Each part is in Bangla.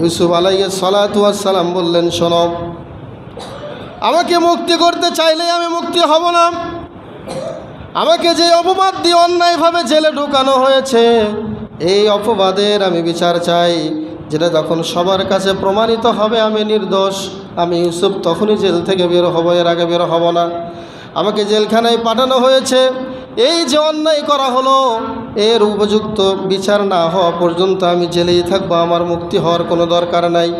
ইউসুফ আলাইয়া সালাম বললেন, শোনো, আমাকে মুক্তি করতে চাইলেই আমি মুক্তি হব না। আমাকে যে অপবাদ দিয়ে অন্যায়ভাবে জেলে ঢুকানো হয়েছে, এই অপবাদের আমি বিচার চাই। যেটা যখন সবার কাছে প্রমাণিত হবে, আমি নির্দোষ। আমি ইউসুফ তখনই জেল থেকে বের হব, এর আগে বের হব না। আমাকে জেলখানায় পাঠানো হয়েছে। এই যে অন্যায় করা হলো এর উপযুক্ত বিচার না হওয়া পর্যন্ত আমি জেলেই থাকব, আমার মুক্তি হওয়ার কোনো দরকার নাই।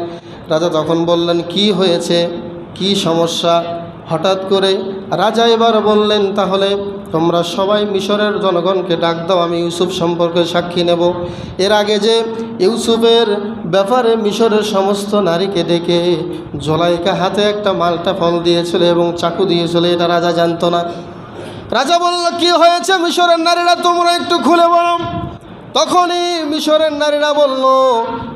রাজা তখন বললেন, কি হয়েছে? কি সমস্যা? হঠাৎ করে রাজা এবার বললেন, তাহলে তোমরা সবাই মিশরের জনগণকে ডাক দাও, আমি ইউসুফ সম্পর্কে সাক্ষী নেব। এর আগে যে ইউসুফের ব্যাপারে মিশরের সমস্ত নারীকে ডেকে জলাইকা হাতে একটা মালটা ফল দিয়েছিল এবং চাকু দিয়েছিল, এটা রাজা জানতো না। রাজা বলল কি হয়েছে মিশরের নারীরা তোমরা একটু খুলে বলো। তখনই মিশরের নারীরা বলল,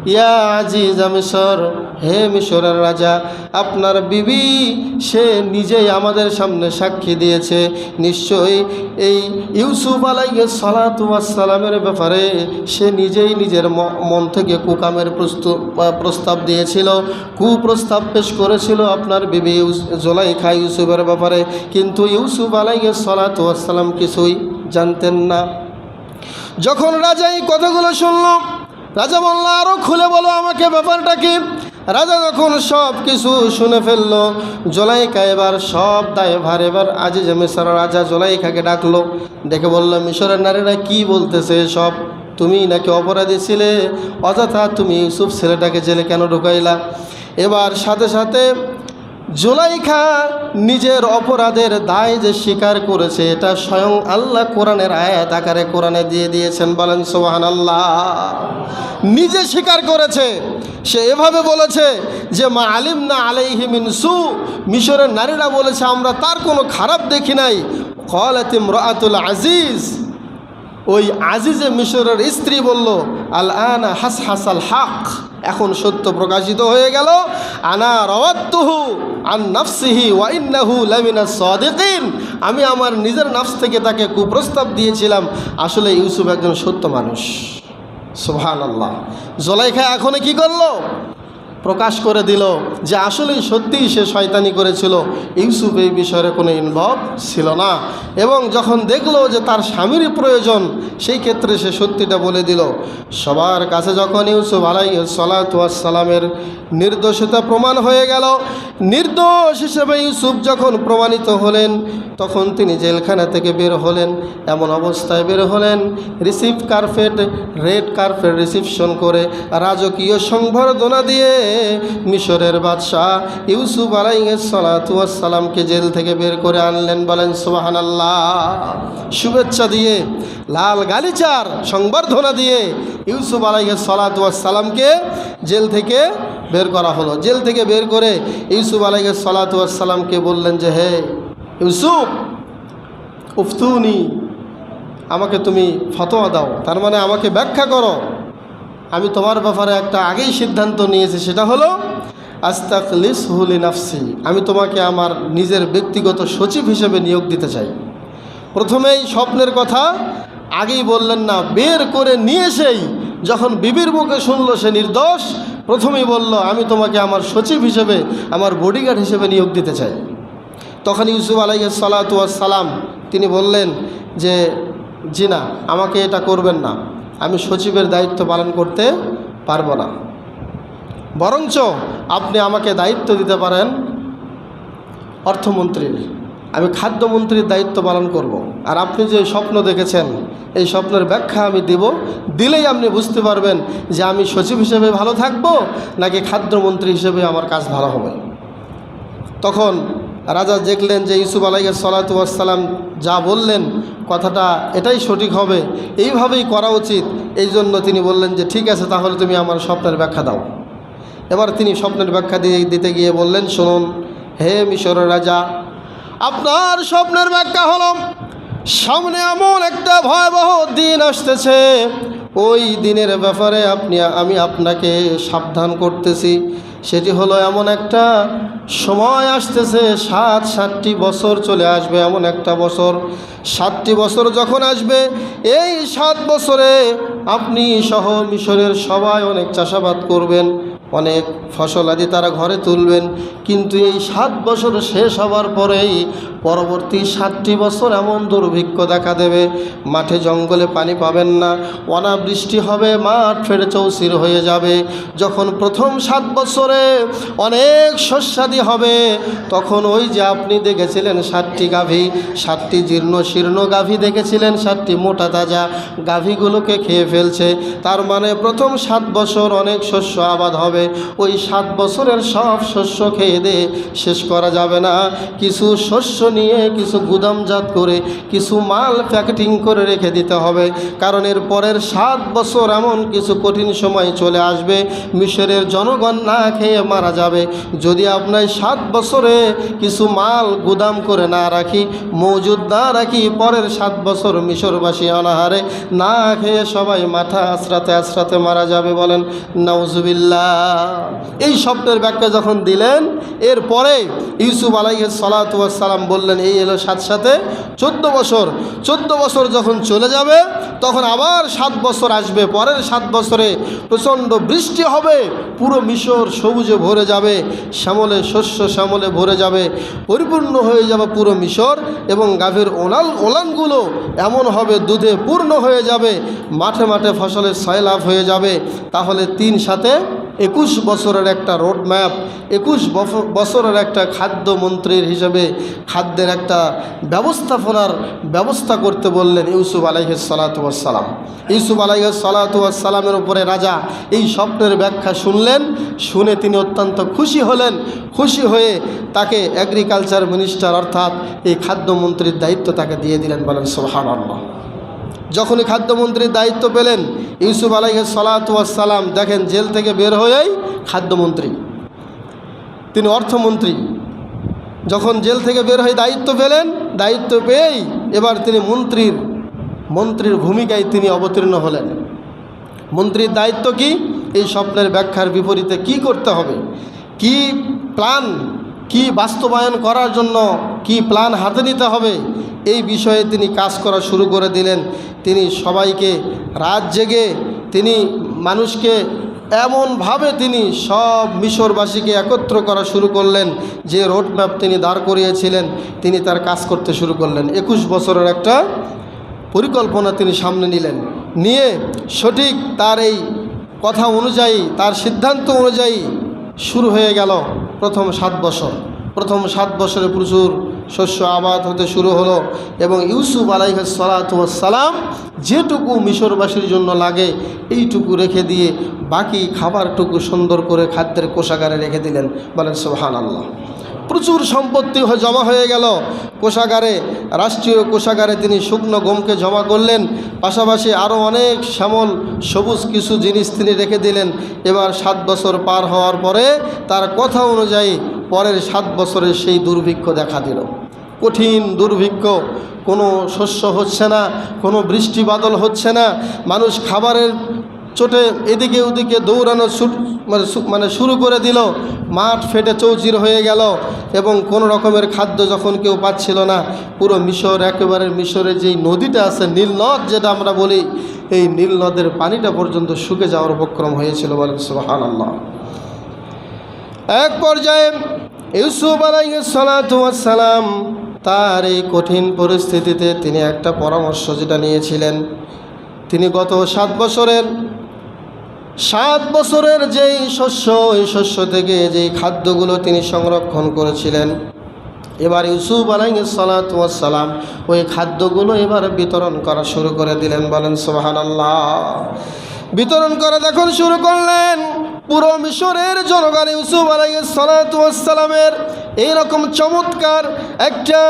ইয়া আজিজ, মিশর, হে মিশরের রাজা, আপনার বিবি, সে নিজেই আমাদের সামনে সাক্ষী দিয়েছে। নিশ্চয়ই এই ইউসুফ আলাইকে সালাতামের ব্যাপারে সে নিজেই নিজের মন থেকে কুকামের প্রস্তু- প্রস্তাব দিয়েছিল, কুপ্রস্তাব পেশ করেছিল আপনার বিবি জোলাইখা ইউসুফের ব্যাপারে। কিন্তু ইউসুফ আলাইকে সালাতাম কিছুই জানতেন না। যখন রাজা এই কথাগুলো শুনল, রাজা বলল আরও খুলে বলো আমাকে ব্যাপারটা কি? রাজা যখন সব কিছু শুনে ফেলল। জোলাইকা এবার সব দায় ভার এবার আজিজ মিশর রাজা জোলাইকাকে ডাকলো। ডেকে বলল মিশরের নারীরা কি বলতেছে সব তুমি নাকি অপরাধী ছিলে? অযথা তুমি ইউসুফ ছেলেটাকে জেলে কেন ঢুকাইলা? এবার সাথে সাথে জুলাইখা নিজের অপরাধের দায় যে স্বীকার করেছে, এটা স্বয়ং আল্লাহ কোরআনের আয়াত আকারে কোরআনে দিয়ে দিয়েছেন। বলেন সোহান আল্লাহ নিজে স্বীকার করেছে। সে এভাবে বলেছে যে, মা আলিম না আলাইহি মিনসু মিশরের নারীরা বলেছে, আমরা তার কোনো খারাপ দেখি নাই। কলাতিম রাতুল আজিজ। ওই আজিজে মিশরের স্ত্রী বলল আল আনা হাস হাসাল হাক। এখন সত্য প্রকাশিত হয়ে গেল, আনা রওয়াত্তুহু। আন নাফসিহি ওয়া ইন্নাহু লামিনা সাদিকিন। আমি আমার নিজের নাফস থেকে তাকে কুপ্রস্তাব দিয়েছিলাম। আসলে ইউসুফ একজন সত্য মানুষ। সুবহান আল্লাহ জলাইখা এখনে কি করল? প্রকাশ করে দিল যে আসলেই সত্যিই সে শয়তানি করেছিল। ইউসুফ এই বিষয়ে কোনো ইনভলভ ছিল না। এবং যখন দেখল যে তার স্বামীরই প্রয়োজন, সেই ক্ষেত্রে সে সত্যিটা বলে দিল। সবার কাছে যখন ইউসুফ আলাই সালাতামের নির্দোষতা প্রমাণ হয়ে গেল নির্দোষ হিসেবে ইউসুফ যখন প্রমাণিত হলেন, তখন তিনি জেলখানা থেকে বের হলেন, এমন অবস্থায় বের হলেন, receive carpet, red carpet reception করে রাজকীয় সংবর্ধনা দিয়ে মিশরের বাদশাহ ইউসুফ আলাইসালামকে জেল থেকে বের করে আনলেন, বলেন সোহান আল্লাহ শুভেচ্ছা দিয়ে, লাল গালিচার সংবর্ধনা দিয়ে ইউসুফ আলাইসালামকে জেল থেকে বের করা হলো। জেল থেকে বের করে ইউসুফ আলাইসালামকে বললেন যে, হে ইউসুফ, উফতুনি, আমাকে তুমি ফতোয়া দাও। তার মানে আমাকে ব্যাখ্যা করো। আমি তোমার ব্যাপারে একটা আগেই সিদ্ধান্ত নিয়েছি, সেটা হলো আস্তাকলিস হুলি নাফসি আমি তোমাকে আমার নিজের ব্যক্তিগত সচিব হিসেবে নিয়োগ দিতে চাই। প্রথমেই স্বপ্নের কথা, আগেই বললেন না, বের করে নিয়ে এসেই যখন বিবির মুখে শুনলো সে নির্দোষ, প্রথমেই বলল, আমি তোমাকে আমার সচিব হিসেবে, আমার বডিগার্ড হিসেবে নিয়োগ দিতে চাই। তখন ইউসুফ আলাই সালাম, তিনি বললেন যে জি না আমাকে এটা করবেন না। আমি সচিবের দায়িত্ব পালন করতে পারব না। বরঞ্চ আপনি আমাকে দায়িত্ব দিতে পারেন অর্থমন্ত্রীর। আমি খাদ্যমন্ত্রীর দায়িত্ব পালন করব। আর আপনি যে স্বপ্ন দেখেছেন, এই স্বপ্নের ব্যাখ্যা আমি দেব। দিলেই আপনি বুঝতে পারবেন যে আমি সচিব হিসেবে ভালো থাকব, নাকি খাদ্যমন্ত্রী হিসেবে আমার কাজ ভালো হবে। তখন রাজা দেখলেন যে ইউসুফ আলাইকে সালাতাম যা বললেন, কথাটা এটাই সঠিক হবে। এইভাবেই করা উচিত। এই জন্য তিনি বললেন যে, ঠিক আছে, তাহলে তুমি আমার স্বপ্নের ব্যাখ্যা দাও। এবার তিনি স্বপ্নের ব্যাখ্যা দিয়ে দিতে গিয়ে বললেন, শুনুন, হে মিশরের রাজা আপনার স্বপ্নের ব্যাখ্যা হল সামনে এমন একটা ভয়াবহ দিন আসতেছে ওই দিনের ব্যাপারে আপনি, আমি আপনাকে সাবধান করতেছি। সেটি হলো এমন একটা সময় আসতেছে, সাত, সাতটি বছর চলে আসবে, এমন একটা বছর। সাতটি বছর যখন আসবে, এই সাত বছরে আপনি সহ মিশরের সবাই অনেক চাষাবাদ করবেন, অনেক ফসল আদি তারা ঘরে তুলবেন। কিন্তু এই সাত বছর শেষ হওয়ার পরেই পরবর্তী সাতটি বছর এমন দুর্ভিক্ষ দেখা দেবে, মাঠে জঙ্গলে পানি পাবেন না অনাবৃষ্টি হবে, মাঠ ফেটে চৌচির হয়ে যাবে। যখন প্রথম সাত বছরে অনেক শস্যাদি হবে, তখন ওই যে আপনি দেখেছিলেন সাতটি গাভী, সাতটি জীর্ণ শীর্ণ গাভী দেখেছিলেন, সাতটি মোটা তাজা গাভীগুলোকে খেয়ে ফেলছে। তার মানে প্রথম সাত বছর অনেক শস্য আবাদ হবে, ওই সাত বছরের সব শস্য খেয়ে দিয়ে শেষ করা যাবে না। কিছু শস্য নিয়ে কিছু গুদামজাত করে, কিছু মাল প্যাকেটিং করে রেখে দিতে হবে। কারণ এর পরের সাত বছর এমন কিছু কঠিন সময় চলে আসবে, মিশরের জনগণ না খেয়ে মারা যাবে। যদি আপনার সাত বছরে কিছু মাল গুদাম করে না রাখি, মজুদ না রাখি, পরের সাত বছর মিশরবাসী অনাহারে না খেয়ে সবাই মাথা আশ্রাতে আশ্রাতে মারা যাবে বলেন। নাউজুবিল্লা এই স্বপ্নের ব্যাখ্যা যখন দিলেন, এরপরে ইউসুফ আলাইহ সালাতাম বললেন, এই এলো সাথে সাথে চোদ্দ বছর। চোদ্দ বছর যখন চলে যাবে, তখন আবার সাত বছর আসবে, পরের সাত বছরে প্রচণ্ড বৃষ্টি হবে, পুরো মিশর সবুজে ভরে যাবে, শ্যামলে শস্য শ্যামলে ভরে যাবে, পরিপূর্ণ হয়ে যাবে পুরো মিশর এবং গাভীর ওলাল ওলানগুলো এমন হবে দুধে পূর্ণ হয়ে যাবে, মাঠে মাঠে ফসলের সয়লাভ হয়ে যাবে, তাহলে তিন সাথে একুশ বছরের একটা রোড ম্যাপ একুশ বছরের একটা খাদ্য মন্ত্রীর হিসেবে খাদ্যের একটা ব্যবস্থাপনার ব্যবস্থা করতে বললেন ইউসুফ আলাইহ সালাতাম ইউসুফ আলাইহ সালাতামের উপরে রাজা এই স্বপ্নের ব্যাখ্যা শুনলেন, শুনে তিনি অত্যন্ত খুশি হলেন। খুশি হয়ে তাকে এগ্রিকালচার মিনিস্টার অর্থাৎ এই খাদ্যমন্ত্রীর দায়িত্ব তাকে দিয়ে দিলেন বলেন সোহান আল্লাহ যখনই খাদ্যমন্ত্রীর দায়িত্ব পেলেন, ইউসুফ আলাইহ সালাতাম দেখেন জেল থেকে বের হয়েই খাদ্যমন্ত্রী। তিনি অর্থমন্ত্রী। যখন জেল থেকে বের হয়ে দায়িত্ব পেলেন, দায়িত্ব পেয়েই এবার তিনি মন্ত্রীর মন্ত্রীর ভূমিকায় তিনি অবতীর্ণ হলেন। মন্ত্রীর দায়িত্ব কি? এই স্বপ্নের ব্যাখ্যার বিপরীতে কি করতে হবে? কি প্ল্যান, কি বাস্তবায়ন করার জন্য কি প্ল্যান হাতে নিতে হবে? এই বিষয়ে তিনি কাজ করা শুরু করে দিলেন। তিনি সবাইকে রাত জেগে তিনি মানুষকে এমনভাবে তিনি সব মিশরবাসীকে একত্র করা শুরু করলেন, যে রোডম্যাপ তিনি দাঁড় করিয়েছিলেন, তিনি তার কাজ করতে শুরু করলেন। একুশ বছরের একটা পরিকল্পনা তিনি সামনে নিলেন। নিয়ে সঠিক তার এই কথা অনুযায়ী, তার সিদ্ধান্ত অনুযায়ী শুরু হয়ে গেল প্রথম সাত বছর। প্রথম সাত বছরে প্রচুর শস্য আবাদ হতে শুরু হলো এবং ইউসুফ আলাইসালাম যেটুকু মিশরবাসীর জন্য লাগে, এইটুকু রেখে দিয়ে বাকি খাবারটুকু সুন্দর করে খাদ্যের কোষাগারে রেখে দিলেন। বলেন সোহান আল্লাহ প্রচুর সম্পত্তি জমা হয়ে গেল। কোষাগারে, রাষ্ট্রীয় কোষাগারে তিনি শুকনো গমকে জমা করলেন। পাশাপাশি আরও অনেক শ্যামল, সবুজ কিছু জিনিস তিনি রেখে দিলেন। এবার সাত বছর পার হওয়ার পরে তার কথা অনুযায়ী পরের সাত বছরের সেই দুর্ভিক্ষ দেখা দিল। কঠিন দুর্ভিক্ষ, কোনো শস্য হচ্ছে না, কোনো বৃষ্টি বাদল হচ্ছে না, মানুষ খাবারের চোটে এদিকে ওদিকে দৌড়ানো মানে মানে শুরু করে দিল, মাঠ ফেটে চৌচির হয়ে গেল এবং কোনো রকমের খাদ্য যখন কেউ পাচ্ছিল না, পুরো মিশর, একেবারে মিশরের যেই নদীটা আছে, নীল নদ যেটা আমরা বলি, এই নীল নদের পানিটা পর্যন্ত শুকে যাওয়ার উপক্রম হয়েছিল বলেন সুহান আল্লাহ এক পর্যায়ে ইউসুফ আলাইসালাম তার এই কঠিন পরিস্থিতিতে তিনি একটা পরামর্শ যেটা নিয়েছিলেন। তিনি গত সাত বছরের সাত বছরের যেই শস্য ওই শস্য থেকে যেই খাদ্যগুলো তিনি সংরক্ষণ করেছিলেন, এবার ইউসুফ আলাইসালাম ওই খাদ্যগুলো এবার বিতরণ করা শুরু করে দিলেন। বলেন সোহান বিতরণ করা দেখুন শুরু করলেন পুরো মিশরের জনগণ ইউসুফ আলাইসালামের এইরকম চমৎকার একটা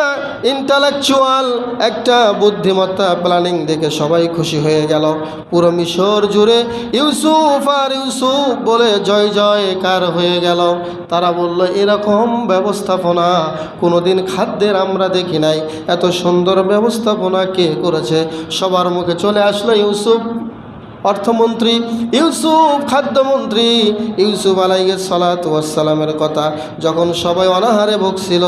ইন্টালেকচুয়াল একটা বুদ্ধিমত্তা প্ল্যানিং দেখে সবাই খুশি হয়ে গেল। পুরো মিশর জুড়ে ইউসুফ আর ইউসুফ বলে জয় জয় কার হয়ে গেল। তারা বলল, এরকম ব্যবস্থাপনা কোনোদিন খাদ্যের আমরা দেখি নাই। এত সুন্দর ব্যবস্থাপনা কে করেছে? সবার মুখে চলে আসলো ইউসুফ। অর্থমন্ত্রী, ইউসুফ খাদ্যমন্ত্রী, ইউসুফ আলাইকে সালাতামের কথা, যখন সবাই অনাহারে ভুগছিল,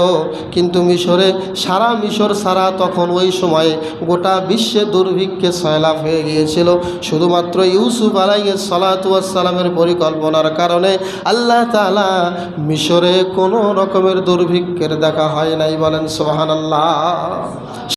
কিন্তু মিশরে সারা মিশর সারা তখন ওই সময়ে গোটা বিশ্বে দুর্ভিক্ষে সয়লাভ হয়ে গিয়েছিল। শুধুমাত্র ইউসুফ আলাইকে সালাতামের পরিকল্পনার কারণে আল্লাহ তালা মিশরে কোনো রকমের দুর্ভিক্ষের দেখা হয় নাই বলেন সোহান আল্লাহ